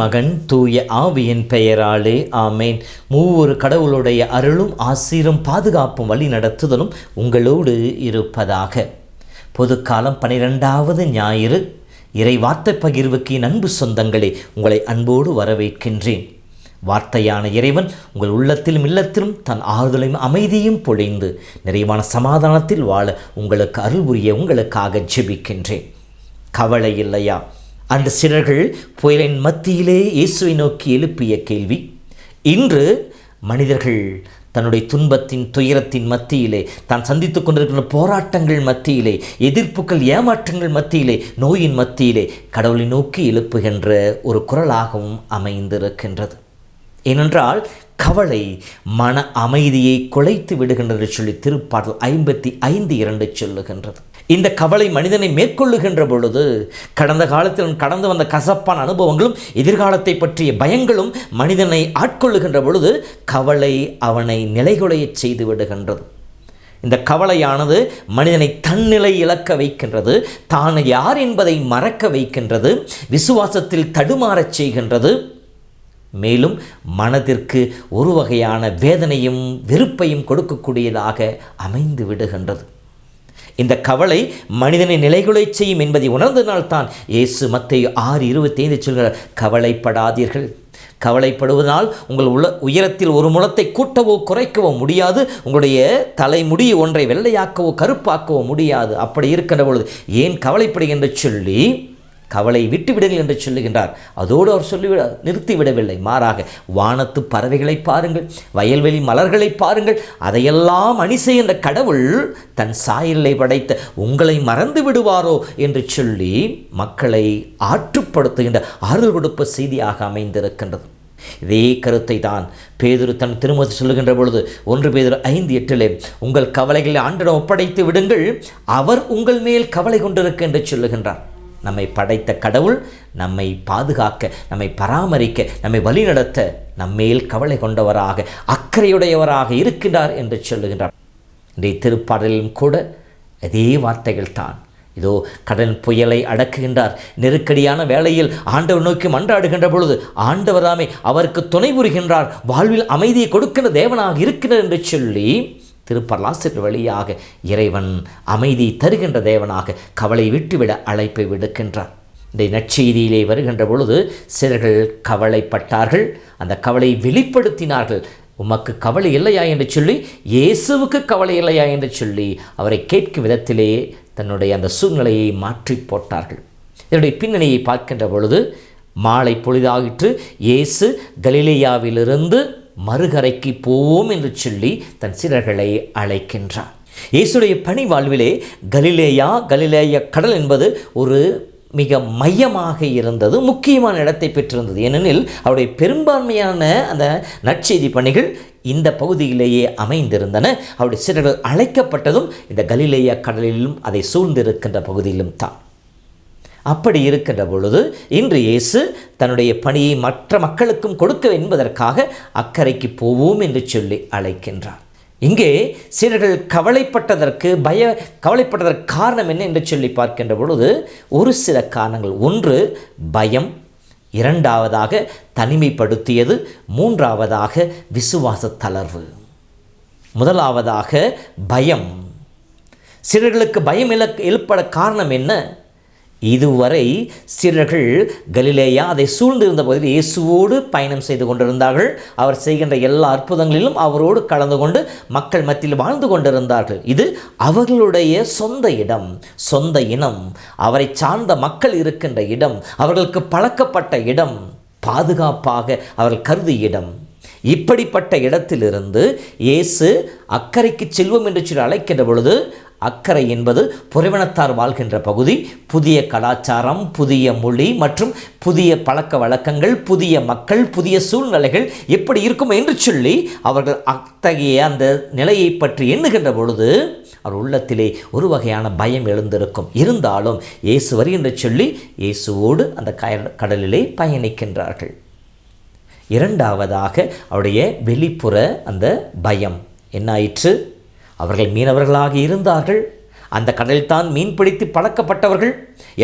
மகன் தூய ஆவியின் பெயராலே ஆமேன். மூவொரு கடவுளுடைய அருளும் ஆசீரும் பாதுகாப்பும் வழி நடத்துதலும் உங்களோடு இருப்பதாக. பொதுக்காலம் பனிரெண்டாவது ஞாயிறு. இறை வார்த்தை பகிர்வுக்கு அன்பு சொந்தங்களே உங்களை அன்போடு வரவேற்கின்றேன். வார்த்தையான இறைவன் உங்கள் உள்ளத்திலும் இல்லத்திலும் தன் ஆறுதலையும் அமைதியும் பொழிந்து நிறைவான சமாதானத்தில் வாழ உங்களுக்கு அருள் உரிய உங்களுக்காக ஜெபிக்கின்றேன். கவலை இல்லையா? அந்த சிலர்கள் புயலின் மத்தியிலே இயேசுவை நோக்கி எழுப்பிய கேள்வி. இன்று மனிதர்கள் தன்னுடைய துன்பத்தின் துயரத்தின் மத்தியிலே தான் சந்தித்துக் கொண்டிருக்கின்ற போராட்டங்கள் மத்தியிலே எதிர்ப்புகள் ஏமாற்றங்கள் மத்தியிலே நோயின் மத்தியிலே கடவுளை நோக்கி எழுப்புகின்ற ஒரு குரலாகவும் அமைந்திருக்கின்றது. ஏனென்றால் கவலை மன அமைதியை குலைத்து விடுகின்றது சொல்லி திருப்பாடல் ஐம்பத்தி ஐந்து இரண்டு சொல்லுகின்றது. இந்த கவலை மனிதனை மேற்கொள்ளுகின்ற பொழுது கடந்த காலத்தில் கடந்து வந்த கசப்பான அனுபவங்களும் எதிர்காலத்தை பற்றிய பயங்களும் மனிதனை ஆட்கொள்ளுகின்ற பொழுது கவலை அவனை நிலைகுலையச் செய்து விடுகின்றது. இந்த கவலையானது மனிதனை தன்னிலை இழக்க வைக்கின்றது தான் யார் என்பதை மறக்க வைக்கின்றது விசுவாசத்தில் தடுமாறச் செய்கின்றது. மேலும் மனதிற்கு ஒரு வகையான வேதனையும் வெறுப்பையும் கொடுக்கக்கூடியதாக அமைந்து விடுகின்றது. இந்த கவலை மனிதனை நிலைகுலை செய்யும் என்பதை உணர்ந்தனால்தான் இயேசு மத்தை ஆறு இருபத்தி ஐந்து சொல்கிறார் கவலைப்படாதீர்கள். கவலைப்படுவதனால் உங்கள் உள்ள உயரத்தில் ஒரு முளத்தை கூட்டவோ குறைக்கவோ முடியாது. உங்களுடைய தலைமுடி ஒன்றை வெள்ளையாக்கவோ கருப்பாக்கவோ முடியாது. அப்படி இருக்கின்ற பொழுது ஏன் கவலைப்படுகின்ற சொல்லி கவலை விட்டுவிடுங்கள் என்று சொல்லுகின்றார். அதோடு அவர் சொல்லிவிட நிறுத்திவிடவில்லை. மாறாக வானத்து பறவைகளை பாருங்கள் வயல்வெளி மலர்களை பாருங்கள். அதையெல்லாம் அணி செய்கின்ற கடவுள் தன் சாயலை படைத்த உங்களை மறந்து விடுவாரோ என்று சொல்லி மக்களை ஆற்றுப்படுத்துகின்ற ஆறுதல் கொடுப்ப செய்தியாக அமைந்திருக்கின்றது. இதே கருத்தை தான் பேதுரு தன் திருமதி சொல்லுகின்ற பொழுது ஒன்று பேதுரு ஐந்து எட்டிலே உங்கள் கவலைகளை ஆண்டிடம் ஒப்படைத்து விடுங்கள் அவர் உங்கள் மேல் கவலை கொண்டிருக்க என்று சொல்லுகின்றார். நம்மை படைத்த கடவுள் நம்மை பாதுகாக்க நம்மை பராமரிக்க நம்மை வழிநடத்த நம்மேல் கவலை கொண்டவராக அக்கறையுடையவராக இருக்கின்றார் என்று சொல்லுகின்றார். இன்றைய திருப்பாடலிலும் கூட அதே வார்த்தைகள் தான். இதோ கடன் புயலை அடக்குகின்றார். நெருக்கடியான வேளையில் ஆண்டவர் நோக்கி மன்றாடுகின்ற பொழுது ஆண்டவராமே அவருக்கு துணை புரிகின்றார். வாழ்வில் அமைதியை கொடுக்கின்ற தேவனாக இருக்கிறார் என்று சொல்லி திருப்பரலாசிரியர் வழியாக இறைவன் அமைதி தருகின்ற தேவனாக கவலை விட்டுவிட அழைப்பை விடுக்கின்றார். இந்த நற்செய்தியிலே வருகின்ற பொழுது சிலர்கள் கவலைப்பட்டார்கள் அந்த கவலை வெளிப்படுத்தினார்கள். உமக்கு கவலை இல்லையா என்று சொல்லி இயேசுவுக்கு கவலை இல்லையா என்று சொல்லி அவரை கேட்கும் விதத்திலே தன்னுடைய அந்த சூழ்நிலையை மாற்றி போட்டார்கள். இதனுடைய பின்னணியை பார்க்கின்ற பொழுது மாலை பொழுதாகிற்று இயேசு கலிலேயாவிலிருந்து மறுகரைக்கு போவோம் என்று சொல்லி தன் சிறர்களை அழைக்கின்றார் இயேசுடைய பணி வாழ்விலே கலிலேயா கலிலேய கடல் என்பது ஒரு மிக மையமாக இருந்தது முக்கியமான இடத்தை பெற்றிருந்தது. ஏனெனில் அவருடைய பெரும்பான்மையான அந்த நற்செய்தி பணிகள் இந்த பகுதியிலேயே அமைந்திருந்தன. அவருடைய சிறர்கள் அழைக்கப்பட்டதும் இந்த கலிலேயா கடலிலும் அதை சூழ்ந்திருக்கின்ற பகுதியிலும் தான். அப்படி இருக்கின்ற பொழுது இன்று இயேசு தன்னுடைய பணியை மற்ற மக்களுக்கும் கொடுக்க என்பதற்காக அக்கறைக்கு போவோம் என்று சொல்லி அழைக்கின்றார். இங்கே சிலர்கள் கவலைப்பட்டதற்கு பய கவலைப்பட்டதற்கு காரணம் என்ன என்று சொல்லி பார்க்கின்ற பொழுது ஒரு சில காரணங்கள். ஒன்று பயம். இரண்டாவதாக தனிமைப்படுத்தியது. மூன்றாவதாக விசுவாச தளர்வு. முதலாவதாக பயம். சிலர்களுக்கு பயம் இழ எழுப்பட காரணம் என்ன? இதுவரை சீரர்கள் கலிலேயா அதை சூழ்ந்திருந்த பகுதியில் இயேசுவோடு பயணம் செய்து கொண்டிருந்தார்கள். அவர் செய்கின்ற எல்லா அற்புதங்களிலும் அவரோடு கலந்து கொண்டு மக்கள் மத்தியில் வாழ்ந்து கொண்டிருந்தார்கள். இது அவர்களுடைய சொந்த இடம் சொந்த இனம். அவரை சார்ந்த மக்கள் இருக்கின்ற இடம் அவர்களுக்கு பழக்கப்பட்ட இடம் பாதுகாப்பாக அவர்கள் கருதிய இடம். இப்படிப்பட்ட இடத்திலிருந்து இயேசு அக்கறைக்கு செல்வோம் என்று சொல்லி அழைக்கின்ற பொழுது அக்கறை என்பது புறவினத்தார் வாழ்கின்ற பகுதி. புதிய கலாச்சாரம் புதிய மொழி மற்றும் புதிய பழக்க வழக்கங்கள் புதிய மக்கள் புதிய சூழ்நிலைகள் எப்படி இருக்கும் என்று சொல்லி அவர்கள் அத்தகைய அந்த நிலையை பற்றி எண்ணுகின்ற பொழுது அவர் உள்ளத்திலே ஒரு வகையான பயம் எழுந்திருக்கும். இருந்தாலும் இயேசு வருகின்ற சொல்லி இயேசுவோடு அந்த கடலிலே பயணிக்கின்றார்கள். இரண்டாவதாக அவருடைய வெளிப்புற அந்த பயம். என்னாயிற்று? அவர்கள் மீனவர்களாக இருந்தார்கள். அந்த கடலில்தான் மீன்பிடித்து மீன் பிடித்து பழக்கப்பட்டவர்கள்.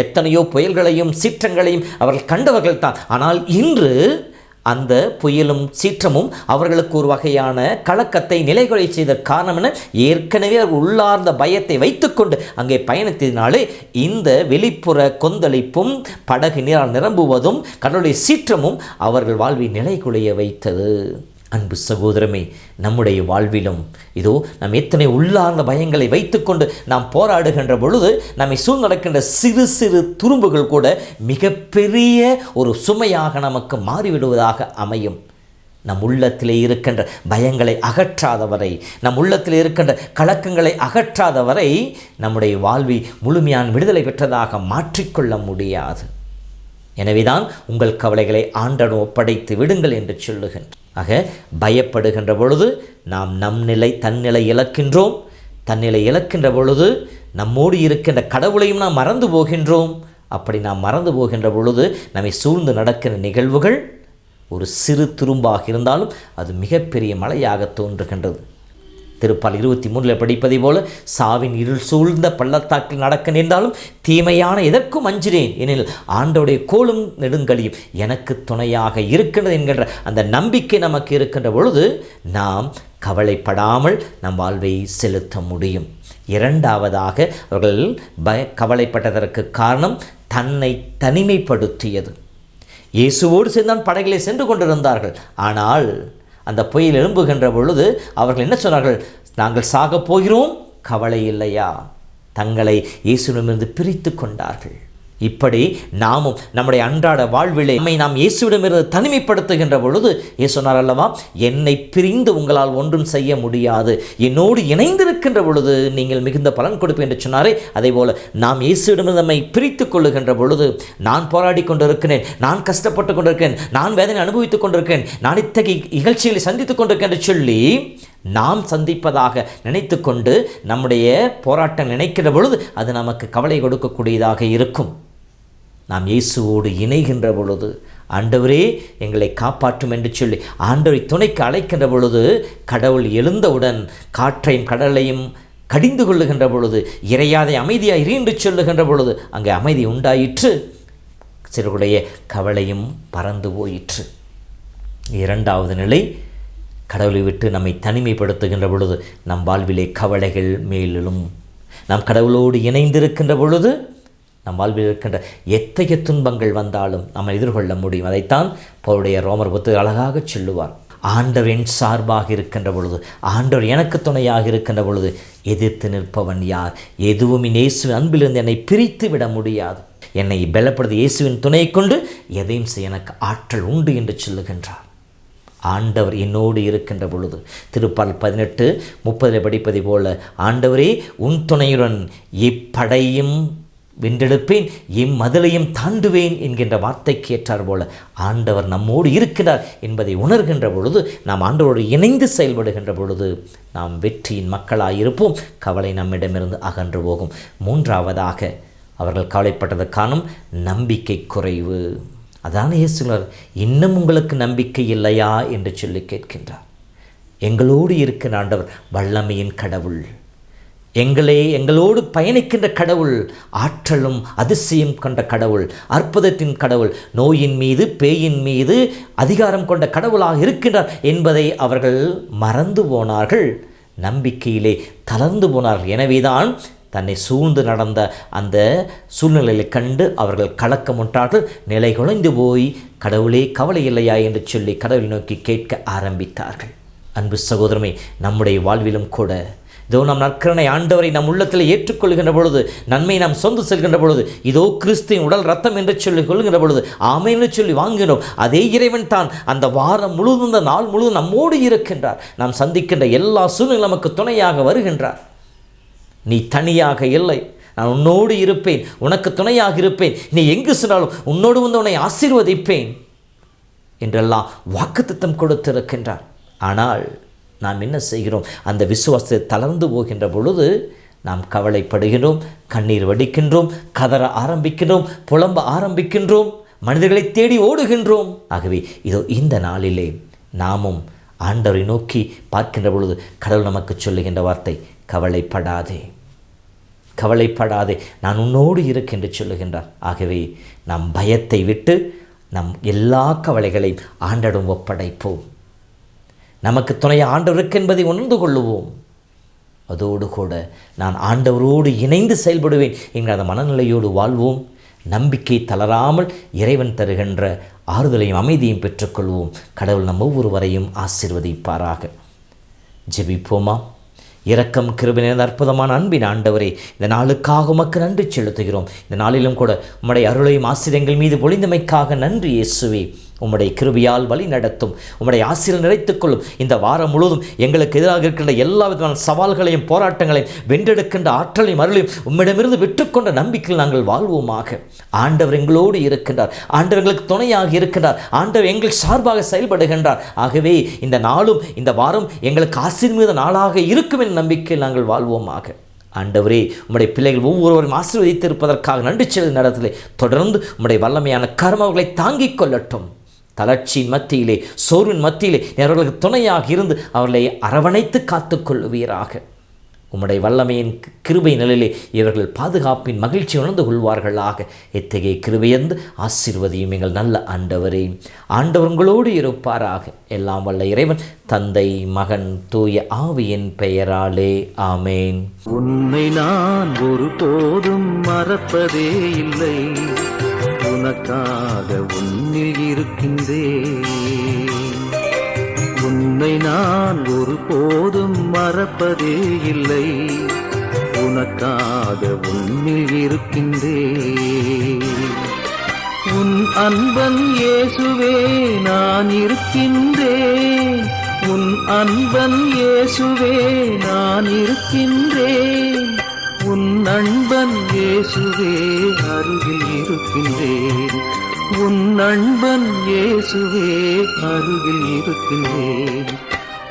எத்தனையோ புயல்களையும் சீற்றங்களையும் அவர்கள் கண்டவர்கள் தான் ஆனால் இன்று அந்த புயலும் சீற்றமும் அவர்களுக்கு ஒரு வகையான கலக்கத்தை நிலைகுலை செய்த காரணம் என ஏற்கனவே அவர் உள்ளார்ந்த பயத்தை வைத்துக்கொண்டு அங்கே பயணித்ததினாலே இந்த வெளிப்புற கொந்தளிப்பும் படகு நீரால் நிரம்புவதும் கடலுடைய சீற்றமும் அவர்கள் வாழ்வை நிலைகுலைய வைத்தது. அன்பு சகோதரமே நம்முடைய வாழ்விலும் இதோ நாம் எத்தனை உள்ளார்ந்த பயங்களை வைத்துக்கொண்டு நாம் போராடுகின்ற பொழுது நம்மை சூழ்நடக்கின்ற சிறு சிறு துரும்புகள் கூட மிகப்பெரிய ஒரு சுமையாக நமக்கு மாறிவிடுவதாக அமையும். நம் உள்ளத்திலே இருக்கின்ற பயங்களை அகற்றாதவரை நம் உள்ளத்தில் இருக்கின்ற கலக்கங்களை அகற்றாதவரை நம்முடைய வாழ்வை முழுமையான விடுதலை பெற்றதாக மாற்றிக்கொள்ள முடியாது. எனவேதான் உங்கள் கவலைகளை ஆண்டனோ ஒப்படைத்து விடுங்கள் என்று சொல்லுகின்றேன். ஆக பயப்படுகின்ற பொழுது நாம் நம் நிலை தன்னிலை இழக்கின்றோம். தன்னிலை இழக்கின்ற பொழுது நம்மோடு இருக்கின்ற கடவுளையும் நாம் மறந்து போகின்றோம். அப்படி நாம் மறந்து போகின்ற பொழுது நம்மை சூழ்ந்து நடக்கிற நிகழ்வுகள் ஒரு சிறு துரும்பாக இருந்தாலும் அது மிகப்பெரிய மழையாக தோன்றுகின்றது. திருப்பால் இருபத்தி மூணில் படிப்பதை போல சாவின் இருள் சூழ்ந்த பள்ளத்தாக்கில் நடக்க நேர்ந்தாலும் தீமையான எதற்கும் அஞ்சினேன். எனில் ஆண்டோடைய கோலும் நெடுங்கலியும் எனக்கு துணையாக இருக்கின்றது என்கின்ற அந்த நம்பிக்கை நமக்கு இருக்கின்ற பொழுது நாம் கவலைப்படாமல் நம் வாழ்வை செலுத்த முடியும். இரண்டாவதாக அவர்கள் பய கவலைப்பட்டதற்கு காரணம் தன்னை தனிமைப்படுத்தியது. இயேசுவோடு சேர்ந்தான் படகிலே சென்று கொண்டிருந்தார்கள். ஆனால் அந்த புயல் எழும்புகின்ற பொழுது அவர்கள் என்ன சொன்னார்கள்? நாங்கள் சாகப் போகிறோம் கவலை இல்லையா? தங்களை இயேசுவிடமிருந்து பிரித்து கொண்டார்கள். இப்படி நாமும் நம்முடைய அன்றாட வாழ்விலே நம்மை நாம் இயேசுவிடமிருந்து தனிமைப்படுத்துகின்ற பொழுது இயேசு சொன்னார் அல்லவா? என்னை பிரிந்து உங்களால் ஒன்றும் செய்ய முடியாது. என்னோடு இணைந்திருக்கின்ற பொழுது நீங்கள் மிகுந்த பலன் கொடுப்பேன் என்று சொன்னாரே. அதே போல நாம் இயேசுவிடமிருந்து நம்மை பிரித்து கொள்ளுகின்ற பொழுது நான் போராடி கொண்டிருக்கிறேன் நான் கஷ்டப்பட்டு கொண்டிருக்கிறேன் நான் வேதனை அனுபவித்துக் கொண்டிருக்கிறேன் நான் இத்தகைய இகழ்ச்சிகளை சந்தித்துக் கொண்டிருக்கேன் என்று சொல்லி நாம் சந்திப்பதாக நினைத்து கொண்டு நம்முடைய போராட்டம் நினைக்கிற பொழுது அது நமக்கு கவலை கொடுக்கக்கூடியதாக இருக்கும். நாம் இயேசுவோடு இணைகின்ற பொழுது ஆண்டவரே எங்களை காப்பாற்றும் என்று சொல்லி ஆண்டவரை துணைக்கு அழைக்கின்ற பொழுது கடவுள் எழுந்தவுடன் காற்றையும் கடலையும் கடிந்து கொள்ளுகின்ற பொழுது இறையாதை அமைதியாக இரு சொல்லுகின்ற பொழுது அங்கே அமைதி உண்டாயிற்று. சிலருடைய கவலையும் பறந்து போயிற்று. இரண்டாவது நிலை கடவுளை விட்டு நம்மை தனிமைப்படுத்துகின்ற பொழுது நம் வாழ்விலே கவலைகள் மேலும் நாம் கடவுளோடு இணைந்திருக்கின்ற பொழுது நம் வாழ்வில் இருக்கின்ற எத்தகைய துன்பங்கள் வந்தாலும் நம்ம எதிர்கொள்ள முடியும். அதைத்தான் பவுடைய ரோமர் புத்து அழகாக சொல்லுவார். ஆண்டவர் என் சார்பாக இருக்கின்ற பொழுது ஆண்டவர் எனக்கு துணையாக இருக்கின்ற பொழுது எதிர்த்து நிற்பவன் யார்? எதுவும் இயேசுவின் அன்பிலிருந்து என்னை பிரித்து விட முடியாது. என்னை பலப்படுத்தி இயேசுவின் துணையை கொண்டு எதையும் செய்ய எனக்கு ஆற்றல் உண்டு என்று சொல்லுகின்றார். ஆண்டவர் என்னோடு இருக்கின்ற பொழுது திருப்பால் பதினெட்டு முப்பதில் படிப்பதை போல ஆண்டவரே உன் துணையுடன் இப்படையும் வென்றெடுப்பேன் இம்மதிலையும் தாண்டுவேன் என்கின்ற வார்த்தைக்கு ஏற்றார் போல ஆண்டவர் நம்மோடு இருக்கிறார் என்பதை உணர்கின்ற பொழுது நாம் ஆண்டவரோடு இணைந்து செயல்படுகின்ற பொழுது நாம் வெற்றியின் மக்களாயிருப்போம் கவலை நம்மிடமிருந்து அகன்று போகும். மூன்றாவதாக அவர்கள் கவலைப்பட்டது காணும் நம்பிக்கை குறைவு. அதான இயேசுனர் இன்னும் உங்களுக்கு நம்பிக்கை இல்லையா? என்று சொல்லி கேட்கின்றார். எங்களோடு இருக்கிற ஆண்டவர் வல்லமையின் கடவுள். எங்களே எங்களோடு பயணிக்கின்ற கடவுள் ஆற்றலும் அதிசயம் கொண்ட கடவுள் அற்புதத்தின் கடவுள் நோயின் மீது பேயின் மீது அதிகாரம் கொண்ட கடவுளாக இருக்கின்றார் என்பதை அவர்கள் மறந்து போனார்கள். நம்பிக்கையிலே தளர்ந்து போனார்கள். எனவேதான் தன்னை சூழ்ந்து நடந்த அந்த சூழ்நிலையை கண்டு அவர்கள் கலக்கமுற்றார்கள் நிலை குலைந்து போய் கடவுளே கவலை இல்லையா என்று சொல்லி கடவுளை நோக்கி கேட்க ஆரம்பித்தார்கள். அன்பு சகோதரமே நம்முடைய வாழ்விலும் கூட இதோ நாம் நற்கரனை ஆண்டவரை நம் உள்ளத்தில் ஏற்றுக்கொள்கின்ற பொழுது நன்மை நாம் சொந்து செல்கின்ற பொழுது இதோ கிறிஸ்துவின் உடல் ரத்தம் என்று சொல்லி கொள்கின்ற பொழுது ஆமை என்று சொல்லி வாங்கினோம் அதே இறைவன் தான் அந்த வாரம் முழுவதும் இந்த நாள் முழுவதும் நம்மோடு இருக்கின்றார். நாம் சந்திக்கின்ற எல்லா சூழ்நிலை நமக்கு துணையாக வருகின்றார். நீ தனியாக இல்லை. நான் உன்னோடு இருப்பேன். உனக்கு துணையாக இருப்பேன். நீ எங்கு சென்றாலும் உன்னோடு வந்து உன்னை ஆசீர்வதிப்பேன் என்றெல்லாம் வாக்குத்தத்தம் கொடுத்திருக்கின்றார். ஆனால் நாம் என்ன செய்கிறோம்? அந்த விசுவாசத்தை தளர்ந்து போகின்ற பொழுது நாம் கவலைப்படுகின்றோம் கண்ணீர் வடிக்கின்றோம் கதற ஆரம்பிக்கின்றோம் புலம்ப ஆரம்பிக்கின்றோம் மனிதர்களை தேடி ஓடுகின்றோம். ஆகவே இதோ இந்த நாளிலே நாமும் ஆண்டவரை நோக்கி பார்க்கின்ற பொழுது கடவுள் நமக்கு சொல்லுகின்ற வார்த்தை கவலைப்படாதே கவலைப்படாதே நான் உன்னோடு இருக்கின்று சொல்லுகின்றார். ஆகவே நம் பயத்தை விட்டு நம் எல்லா கவலைகளையும் ஆண்டடும் ஒப்படைப்போம். நமக்கு துணை ஆண்டவருக்கு என்பதை உணர்ந்து கொள்ளுவோம். அதோடு கூட நான் ஆண்டவரோடு இணைந்து செயல்படுவேன் என்கிற அந்த மனநிலையோடு வாழ்வோம். நம்பிக்கை தளராமல் இறைவன் தருகின்ற ஆறுதலையும் அமைதியும் பெற்றுக்கொள்வோம். கடவுள் நம் ஒவ்வொருவரையும் ஆசிர்வதிப்பாராக. ஜெபிப்போமா? இரக்கம் கிருபின அற்புதமான அன்பின் ஆண்டவரே இந்த நாளுக்காக உமக்கு நன்றி செலுத்துகிறோம். இந்த நாளிலும் கூட உம்முடைய அருளையும் ஆசிரியங்கள் மீது பொழிந்தமைக்காக நன்றி இயேசுவே. உம்முடைய கிருபியால் வழி நடத்தும் உம்முடைய ஆசிரியர் நிறைத்துக்கொள்ளும் இந்த வாரம் முழுவதும் எங்களுக்கு எதிராக இருக்கின்ற எல்லா விதமான சவால்களையும் போராட்டங்களையும் வென்றெடுக்கின்ற ஆற்றலையும் அருளையும் உம்மிடமிருந்து விட்டுக்கொண்ட நம்பிக்கையில் நாங்கள் வாழ்வோமாக. ஆண்டவர் எங்களோடு இருக்கின்றார். ஆண்டவர் எங்களுக்கு துணையாக இருக்கின்றார். ஆண்டவர் எங்கள் சார்பாக செயல்படுகின்றார். ஆகவே இந்த நாளும் இந்த வாரம் எங்களுக்கு ஆசீர்வாத நாளாக இருக்கும் என்ற நம்பிக்கையில் நாங்கள் வாழ்வோமாக. ஆண்டவரே உம்முடைய பிள்ளைகள் ஒவ்வொருவரும் ஆசீர்வதித்திருப்பதற்காக நன்றி செலுத்த நடத்திலே தொடர்ந்து உம்முடைய வல்லமையான கர்மங்களை தாங்கிக் கொள்ளட்டும். தளர்ச்சியின் மத்தியிலே சோர்வின் மத்தியிலே அவர்களுக்கு துணையாக இருந்து அவர்களை அரவணைத்து காத்துக்கொள்ளுவீராக. உம்முடைய வல்லமையின் கிருபை நிலையிலே இவர்கள் பாதுகாப்பின் மகிழ்ச்சி உணர்ந்து கொள்வார்களாக. இத்தகைய கிருபையந்து ஆசீர்வதியும் எங்கள் நல்ல ஆண்டவரே. ஆண்டவர்களோடு இருப்பாராக. எல்லாம் வல்ல இறைவன் தந்தை மகன் தூய ஆவியின் பெயராலே. ஆமேன். உன்னை நான் ஒரு போதும் மறப்பதே இல்லை. உனக்காக உன்னில் இருக்கின்றேன். உன்னை நான் ஒருபோதும் மறப்பதே இல்லை. உனக்காக உன்னில் இருக்கின்றேன். உன் அன்பன் இயேசுவே நான் இருக்கின்றேன். உன் அன்பன் இயேசுவே நான் இருக்கின்றேன். உன் நண்பன் இயேசுவே அருகில் இருக்கின்றேன். உன் நண்பன் இயேசுவே அருகில் இருக்கின்றேன்.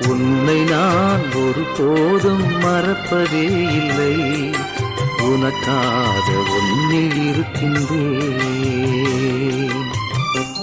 உன்னை நான் ஒரு போதும் மறப்பதே இல்லை. உனக்காக உன்னில் இருக்கின்றேன்.